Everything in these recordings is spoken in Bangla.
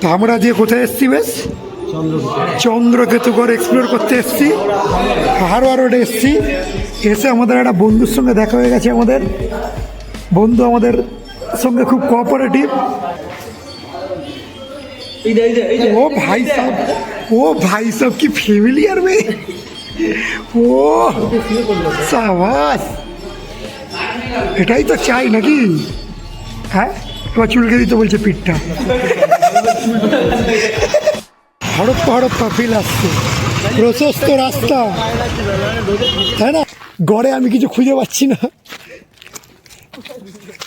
তো আমরা যে কোথায় এসছি বেশ? চন্দ্রকেতুগড় এক্সপ্লোর করতে এসছি। হারোয়া রোডে এসছি। এসে আমাদের একটা বন্ধুর সঙ্গে দেখা হয়ে গেছে আমাদের। বন্ধু আমাদের সঙ্গে খুব কোঅপারেটিভ ও ভাই সাহেব ও ভাই সাহেব কি ফেমিলিয়ার মে ও সাবাস। এটাই তো চাই নাকি? হ্যাঁ? এবার চুলকে দিতে বলছে পিঠটা। হড়প্পা হড়প্পা ফিল আসছে। প্রশস্ত রাস্তা। তাই না? গড়ে আমি কিছু খুঁজে পাচ্ছি না।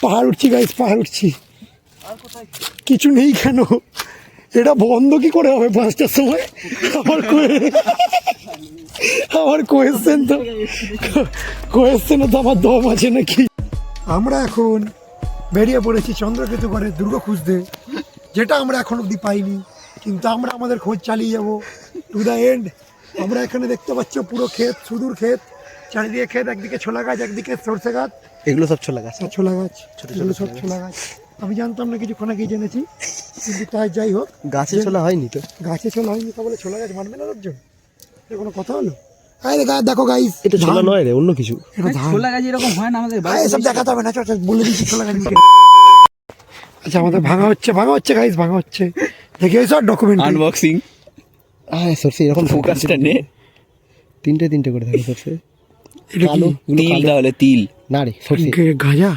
পাহাড় উঠছি গাইস পাহাড় উঠছি। কিছু নেই কেন? এটা বন্ধ কি করে হবে পাঁচটার সময়? আমার আমার কোয়েশ্চেন তো কোয়েশ্চেনে তো আমার দম আছে নাকি? আমরা এখন বেরিয়ে পড়েছি চন্দ্রকেতু করে দুর্গ খুঁজতে। যেটা আমরা এখন অবধি পাইনি কিন্তু আমরা আমাদের খোঁজ চালিয়ে যাব। টু দ্য এন্ড আমরা এখানে দেখতে পাচ্ছ পুরো ক্ষেত সুদূর ক্ষেত চারিদিকে ক্ষেত একদিকে ছোলা গাছ একদিকে সরষে গাছ। এগুলো সব ছোলা গাছ? ছোলা গাছ এগুলো সব ছোলা গাছ। আমি জানতাম না কিছুক্ষণ আগেই জেনেছি কিন্তু তাই যাই হোক। গাছে ছোলা হয়নি তো? গাছে ছোলা হয়নি তা বলে ছোলা গাছ মানবে না লোকজন? এটা কোনো কথা হলো? আরে গা দেখো গাইস এটা ছোলা নয় রে অন্য কিছু। ছোলা গাছ এরকম হয় না আমাদের এসব দেখাতে হবে না বলে দিচ্ছি ছোলা গাছ। আচ্ছা আমাদের ভাঙা হচ্ছে ভাঙা হচ্ছে গাইস ভাঙা হচ্ছে। দেখি এই সব ডকুমেন্ট আনবক্সিং হ্যাঁ সরষে এরকম ফোকাসটা নে। তিনটে তিনটে করে থাকে সরষে। এটা কি? তিল তাহলে তিল। না রে সরষে। গাঁজা?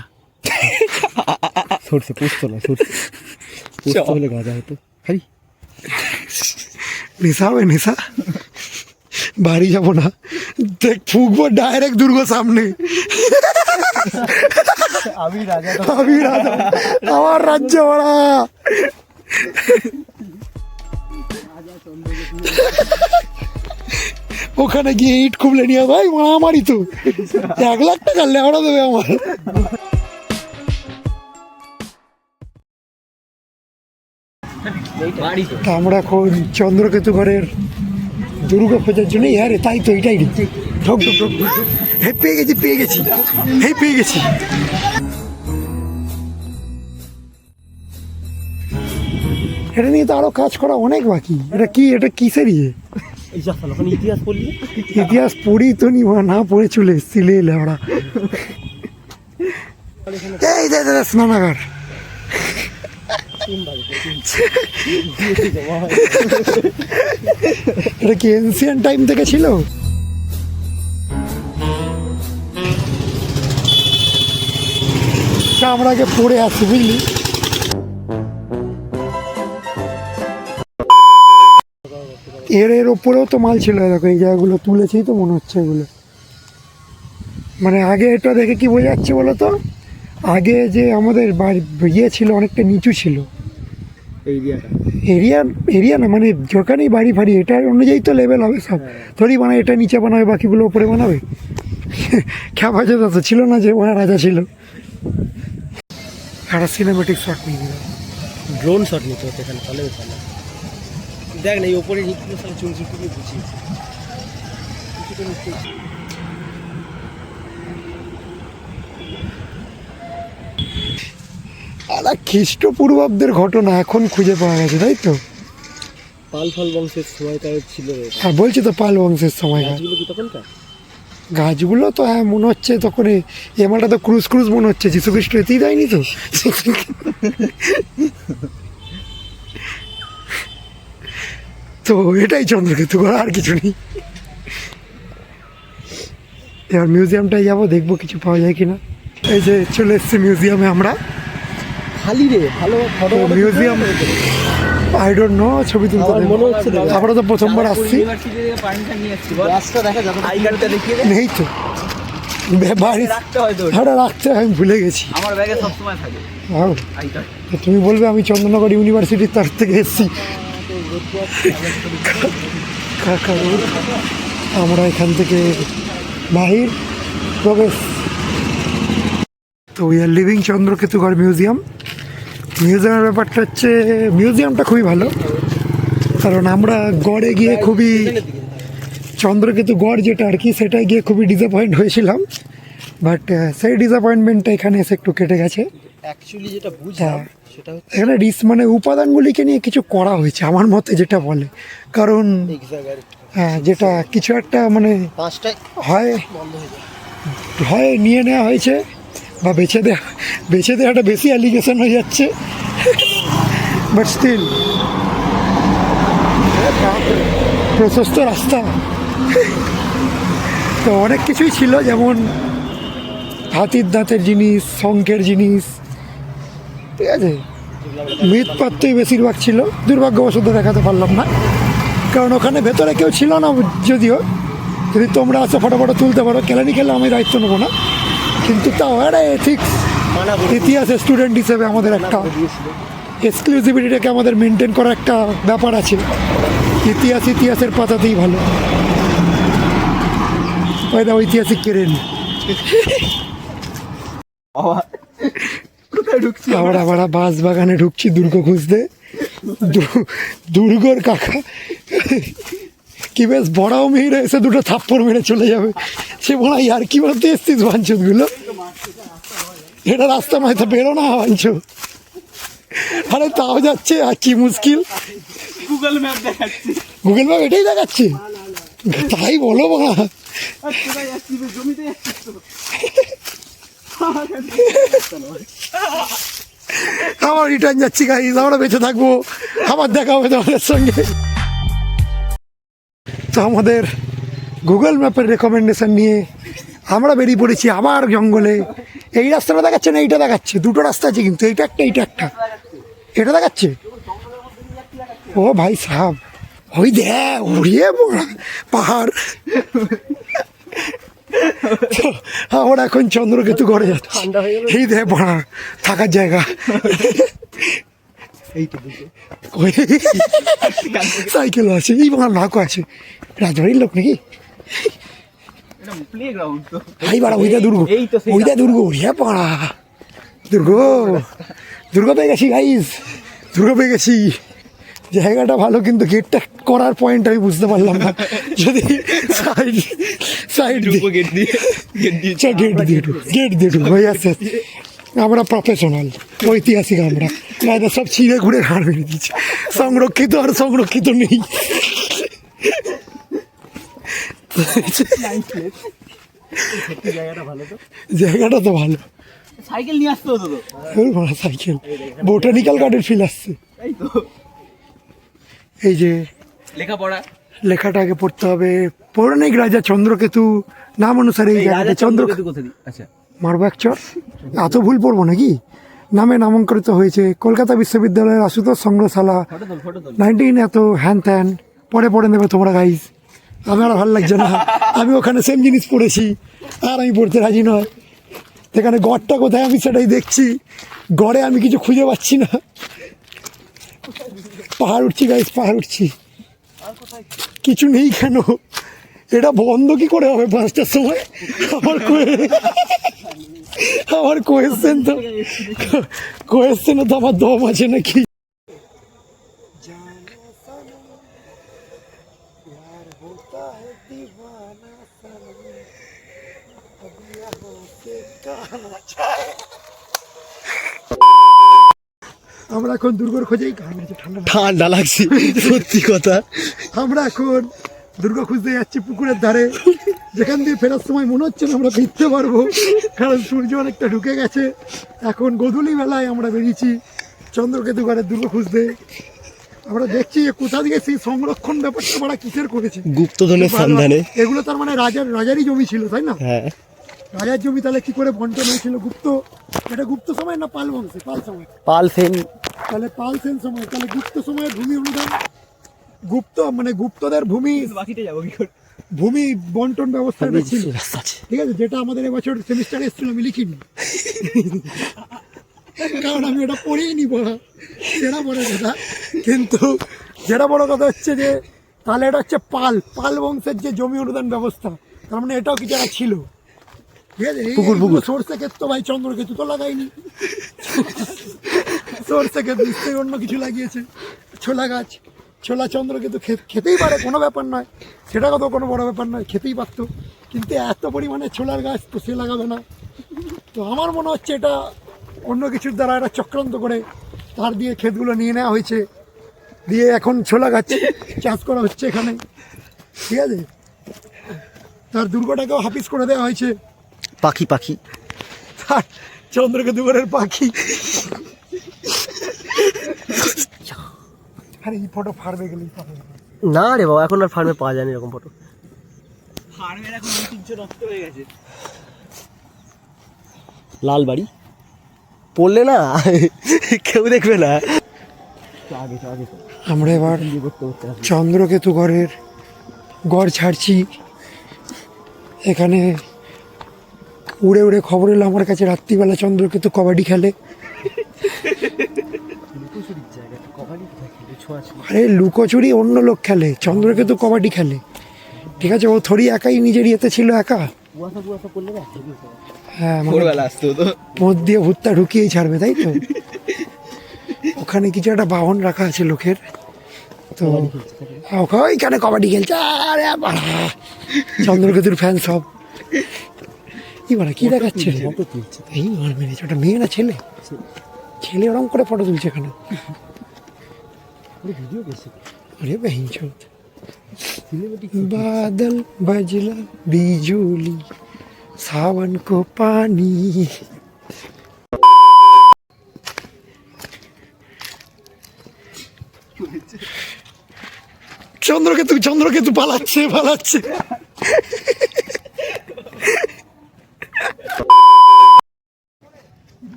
সরষে পোস্ত না সরষে। পোস্ত হলে গাঁজা হতো। খাই নেশা হবে নেশা? বাড়ি যাব না। দেখ ফুকবো ডাইরেক্ট দুর্গ সামনে। আমি রাজা আমি রাজা। আমার রাজ্য ওরা ওখানে গিয়ে ইট খুবলে নিয়ে, ভাই আমারই তো। এক লাখ টাকা লেওড়া দেবে আমার। আমরা এখন চন্দ্রকেতু ঘরের দুর্গা খোঁজার জন্য আরে তাই তো, এটাই ঢক ঢক ঢক। হে পেয়ে গেছি পেয়ে গেছি। হে পেয়ে গেছি। এটা নিয়ে তো আরও কাজ করা অনেক বাকি। এটা কি এটা কিসের ইয়ে? ইতিহাস পড়লি? ইতিহাস পড়ি তো নি না পড়ে চলে এসছি লে লেওড়া এই দে দে দে, স্নানাগার। এটা কি এনসিয়ান টাইম থেকে ছিল? আগে পড়ে আসি বুঝলি? এর এর ওপরেও তো মাল ছিল দেখো এই জায়গাগুলো তুলেছেই তো মনে হচ্ছে এগুলো। মানে আগে এটা দেখে কি বোঝা যাচ্ছে বলো তো? আগে যে আমাদের বাড়ি ইয়ে ছিল অনেকটা নিচু ছিল। এরিয়া এরিয়া না মানে যেখানেই বাড়ি ফাড়ি এটার অনুযায়ী তো লেভেল হবে সব। থরি মানে এটা নিচে বানাবে বাকিগুলো উপরে বানাবে? খ্যাপা যেটা তো ছিল না যে ওরা রাজা ছিল। একটা সিনেমেটিক শট নিয়ে দিলাম ড্রোন শট নিতে হতো এখানে তাহলে ভালো দেখ না এই ওপরে নিচে সব চুন চুন দিয়ে বুঝিয়েছে আলা খ্রিস্টপূর্বাব্দের ঘটনা এখন খুঁজে পাওয়া গেছে তাই তো? পাল ফাল বংশের সময়কার ছিল। আর বলছি তো পাল বংশের সময়কার তখনকার? গাছগুলো তো হ্যাঁ মনে হচ্ছে তখন এমালটা তো ক্রুজ ক্রুজ মনে হচ্ছে। যিশু খ্রিস্ট এতেই দেয়নি তো? তো এটাই চন্দ্রকেতু করা আর কিছু নেই। এবার মিউজিয়ামটায় যাব দেখব কিছু পাওয়া যায় কিনা। এই যে চলে এসছি মিউজিয়ামে আমরা। খালি রে ভালো মিউজিয়াম আই ডোন্ট নো ছবি তুলতে আমার দেবে। মনে হচ্ছে আমরা তো প্রথমবার আসছি। নেই তো। বাড়ি রাখতে হয় ওটা রাখতে হয়, আমি ভুলে গেছি। আমার ব্যাগে সবসময় থাকে। তো তুমি বলবে আমি চন্দ্রনগর ইউনিভার্সিটির তরফ থেকে এসেছি। কাকা আমরা এখান থেকে বাহির প্রবেশ। তো we are living Chandraketugarh museum মিউজিয়ামের ব্যাপারটা হচ্ছে মিউজিয়ামটা খুবই ভালো। কারণ আমরা গড়ে গিয়ে খুবই চন্দ্রকেতু গড় যেটা আর কি সেটাই গিয়ে খুবই ডিসঅ্যাপয়েন্ট হয়েছিলাম। বাট সেই ডিসঅ্যাপয়েন্টমেন্টটা এখানে এসে একটু কেটে গেছে। অ্যাকচুয়ালি যেটা বুঝলাম সেটা এখানে রিস মানে উপাদানগুলিকে নিয়ে কিছু করা হয়েছে আমার মতে যেটা বলে। কারণ হ্যাঁ যেটা কিছু একটা মানে হয় হয়ে হয় নিয়ে নেওয়া হয়েছে। বা বেছে দেওয়া বেছে দেওয়াটা বেশি অ্যালিগেশন হয়ে যাচ্ছে। বাট স্টিল প্রশস্ত রাস্তা। তো অনেক কিছুই ছিল, যেমন হাতির দাঁতের জিনিস, শঙ্খের জিনিস, ঠিক আছে? মৃৎপাত্রই বেশিরভাগ ছিল, দুর্ভাগ্যবশত দেখাতে পারলাম না। কারণ ওখানে ভেতরে কেউ ছিল না যদিও। যদি তোমরা আসো ফটো ফটো তুলতে পারো, কেলানি খেলে আমি দায়িত্ব নেব না। কিন্তু তাও একটা এথিক্স ইতিহাসের স্টুডেন্ট হিসেবে আমাদের একটা এক্সক্লুসিভিটিটাকে আমাদের মেনটেন করার একটা ব্যাপার আছে। ইতিহাস ইতিহাসের পাতাতেই ভালো। ওই দাও ঐতিহাসিক কেরেন ঢুকছি? আমরা আবার বাঁশ বাগানে ঢুকছি দুর্গ খুঁজতে। দুর্গর কাকা। কি বেশ বড়াও মেয়েরা এসে দুটো থাপ্পড় মেরে চলে যাবে। সে বলা আর কি বলতে এসছিস বাঞ্চুতগুলো এটা রাস্তা নয় তো বেরো না বাঞ্চ আরে তাও যাচ্ছে আর কি মুশকিল? গুগল ম্যাপ দেখাচ্ছি। গুগল ম্যাপ এটাই দেখাচ্ছে? তাই বলো বলা আমার রিটার্ন যাচ্ছি গাইজ আমরা বেঁচে থাকব। আবার দেখা হবে তোমাদের সঙ্গে। তো আমাদের গুগল ম্যাপের রেকমেন্ডেশন নিয়ে আমরা বেরিয়ে পড়েছি আবার জঙ্গলে। এই রাস্তাটা দেখাচ্ছে না এইটা দেখাচ্ছে। দুটো রাস্তা আছে কিন্তু এইটা একটা এইটা একটা। এটা দেখাচ্ছে? ও ভাই সাহাব ওই দে উড়িয়ে পড়া পাহাড়। আমরা এখন চন্দ্রকেতু ঘরে যাচ্ছি। এই দে পড়া থাকার জায়গা। দুটো ওই সাইকেল আছে এই বাংলা নাকও আছে। রাজবাড়ির লোক নাকি? তো। ভাই বাড়া ওইটা দুর্গ। এই তো ওইটা দুর্গ রে পাড়া দুর্গ দুর্গ পেয়ে গেছি গাইস দুর্গ পেয়ে গেছি। জায়গাটা ভালো কিন্তু গেটটা করার পয়েন্ট আমি বুঝতে পারলাম না। যদি সাইড সাইড গেট দিয়ে গেট দিয়ে আচ্ছা গেট দিয়ে গেট দিয়ে হয়ে আছে আমরা প্রফেশনাল ঐতিহাসিক আমরা। না সব ছিঁড়ে ঘুরে ঘাড় মেরে দিচ্ছে সংরক্ষিত আর সংরক্ষিত নেই। জায়গাটা তো ভালো। সাইকেল নিয়ে আসতে হতো তো। ওই বড় সাইকেল। বোটানিক্যাল গার্ডেন ফিল আসছে। এই যে লেখাপড়া। লেখাটা আগে পড়তে হবে। পৌরাণিক রাজা চন্দ্রকেতু নাম অনুসারে এই জায়গাটা চন্দ্র কোথায়? আচ্ছা। মারবো এক চর? এত ভুল পড়ব নাকি? নামে নামাঙ্করিত হয়েছে। কলকাতা বিশ্ববিদ্যালয়ের আশুতোষ সংগ্রহশালা। নাইনটিন এত হ্যান ত্যান। পরে পড়ে নেবে তোমরা গাইজ আমার ভালো লাগছে না। আমি ওখানে সেম জিনিস পড়েছি। আর আমি পড়তে রাজি নয়। সেখানে গড়টা কোথায় আমি সেটাই দেখছি। গড়ে আমি কিছু খুঁজে পাচ্ছি না। পাহাড় উঠছি গাইজ পাহাড় উঠছি। কিছু নেই কেন? এটা বন্ধ কি করে হবে পাঁচটার সময়? আমার আমার কোয়েশ্চেন তো কোয়েশ্চেনে তো আমার দম আছে নাকি? আমরা এখন দুর্গর খোঁজেই ঠান্ডা ঠান্ডা লাগছে সত্যি কথা। আমরা এখন দুর্গা খুঁজতে যাচ্ছি পুকুরের ধারে। যেখান দিয়ে ফেরার সময় মনে হচ্ছে না আমরা ফিরতে পারব কারণ সূর্য অনেকটা ঢুকে গেছে। এখন গধূলি বেলায় আমরা বেরিয়েছি চন্দ্রকেতু ঘরের দুর্গা খুঁজতে। আমরা দেখছি কোথা থেকে সেই সংরক্ষণ ব্যাপারটা আমরা কিসের করেছে? গুপ্তধনের সন্ধানে। এগুলো তার মানে রাজার রাজারই জমি ছিল তাই না? হ্যাঁ। রাজার জমি তাহলে কি করে বন্টন হয়েছিল? গুপ্ত এটা গুপ্ত সময় না পাল বংশে? পাল সময়। পাল সেন। তাহলে পাল সেন সময়। তাহলে গুপ্ত সময়ের ভূমি অনুদান গুপ্ত মানে গুপ্তদের ভূমি বাকিটা যাব কি করে? ভূমি বন্টন ব্যবস্থা ছিল ঠিক আছে যেটা আমাদের এবছর সেমিস্টারে এসেছিল আমি লিখিনি। কারণ আমি ওটা পড়েই নি পড়া সেটা বড় কথা। কিন্তু যেটা বড় কথা হচ্ছে যে তাহলে এটা হচ্ছে পাল। পাল বংশের যে জমি অনুদান ব্যবস্থা তার মানে এটাও কিছু একটা ছিল? ঠিক আছে পুকুর পুকুর সরষে ক্ষেত তো ভাই চন্দ্রকেতু তো লাগাইনি। সরষে ক্ষেত নিশ্চয়ই অন্য কিছু লাগিয়েছে। ছোলা গাছ। ছোলা চন্দ্রকেতু খে- খেতেই পারে কোনো ব্যাপার নয়। সেটা কত কোনো বড় ব্যাপার নয় খেতেই পারতো। কিন্তু এত পরিমাণে ছোলার গাছ তো সে লাগাবে না। তো আমার মনে হচ্ছে এটা অন্য কিছুর দ্বারা এটা চক্রান্ত করে তার দিয়ে ক্ষেতগুলো নিয়ে নেওয়া হয়েছে। দিয়ে এখন ছোলা গাছ চাষ করা হচ্ছে এখানে। ঠিক আছে? তার দুর্গটাকেও হাফিজ করে দেওয়া হয়েছে। পাখি পাখি। তার চন্দ্রকেতুগড়ের পাখি। আরে এই ফটো ফার্মে গেলেই পাবে। না রে বাবা এখন আর ফার্মে পাওয়া যায়নি এরকম ফটো ফার্মের এখন ঐতিহ্য নষ্ট হয়ে গেছে। লাল বাড়ি পড়লে না? কেউ দেখবে না। আমরা এবার চন্দ্রকেতু গড়ের গড় ছাড়ছি। এখানে উড়ে উড়ে খবর এলো আমার কাছে রাত্রিবেলা চন্দ্রকেতু কবাডি খেলে। আরে লুকোচুরি অন্য লোক খেলে চন্দ্রকেতু কবাডি খেলে। ঠিক আছে ও থরি একাই নিজের ইয়েতে ছিল একা। হ্যাঁ মানে ভোরবেলা আসতো তো। মদ দিয়ে ভুট্টা ঢুকিয়েই ছাড়বে তাই তো? ওখানে কিছু একটা বাহন রাখা আছে লোকের। তো ওকে ওইখানে কবাডি খেলছে। আরে বাড়া চন্দ্রকেতুর ফ্যান সব। কি বাড়া কি দেখাচ্ছে? এই মার মেরেছে ওটা মেয়ে না ছেলে। ছেলে ওরম করে ফটো তুলছে এখানে। ভিডিও করছে अरे बहन चोद সিনেমেটিক बादल बजला बिजुली सावन को पानी চন্দ্রকেতু চন্দ্রকেতু পালাচ্ছে পালাচ্ছে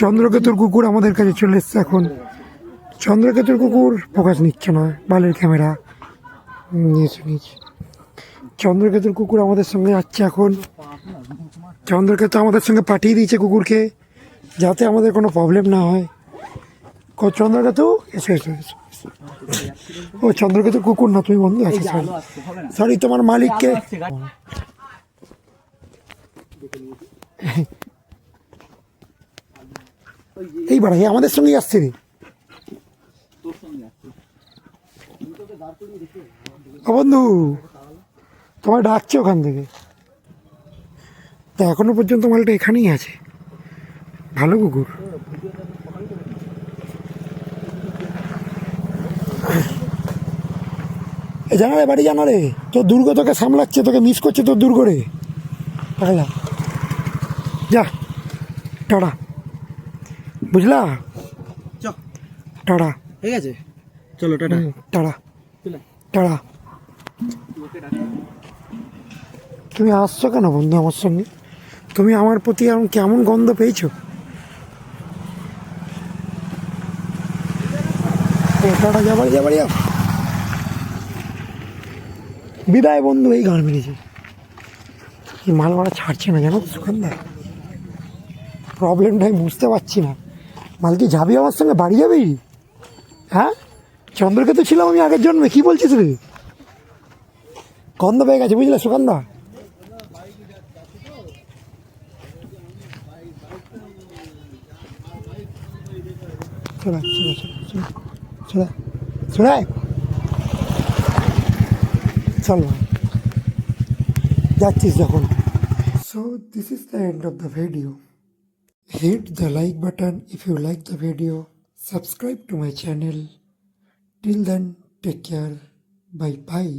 চন্দ্রকেতুর কুকুর আমাদের কাছে চলে এসছে এখন। চন্দ্রকেতুর কুকুর প্রকাশ নিচ্ছে না, বালের ক্যামেরা। চন্দ্রকেতুর কুকুর আমাদের সঙ্গে যাচ্ছে এখন। চন্দ্রকেতু আমাদের সঙ্গে পাঠিয়ে দিয়েছে কুকুরকে, যাতে আমাদের কোনো প্রবলেম না হয়। চন্দ্রকেতু? এসো এসো এসো। ও চন্দ্রকেতুর কুকুর না, তুমি বন্ধু আছো সরি তোমার মালিককে এই বাড়া আমাদের সঙ্গেই আসছে রে। বন্ধু, তোমায় ডাকছে ওখান থেকে। তা এখনও পর্যন্ত মালটা এখানেই আছে। ভালো কুকুর। জানা রে বাড়ি জানা রে? তোর দুর্গ তোকে সামলাচ্ছে তোকে মিস করছে তোর দুর্গ রে। পাগলা যা। টাটা। বুঝলা? চ। টাটা। ঠিক আছে। চলো টাটা। চলে। টাটা। তুমি আসছো কেন বন্ধু আমার সঙ্গে? তুমি আমার প্রতি এমন কেমন গন্ধ পেয়েছ? টাটা যাবার যাবার যাও বিদায় বন্ধু, এই গান মেরেছে এই মাল মারা ছাড়ছে না, জানো সুখানদার প্রবলেমটা আমি বুঝতে পারছি না। মাল কি যাবি আমার সঙ্গে? বাড়ি যাবি? হ্যাঁ? চন্দ্রকে তো ছিলাম আমি আগের জন্মে, কি বলছিস রে? গন্ধ পেয়ে গেছে, বুঝলে, সুগন্ধা? চলে চলে চলে চলে চলে চল যাচ্ছিস যখন so this is the end of the video hit the like button if you like the video subscribe to my channel till then take care bye bye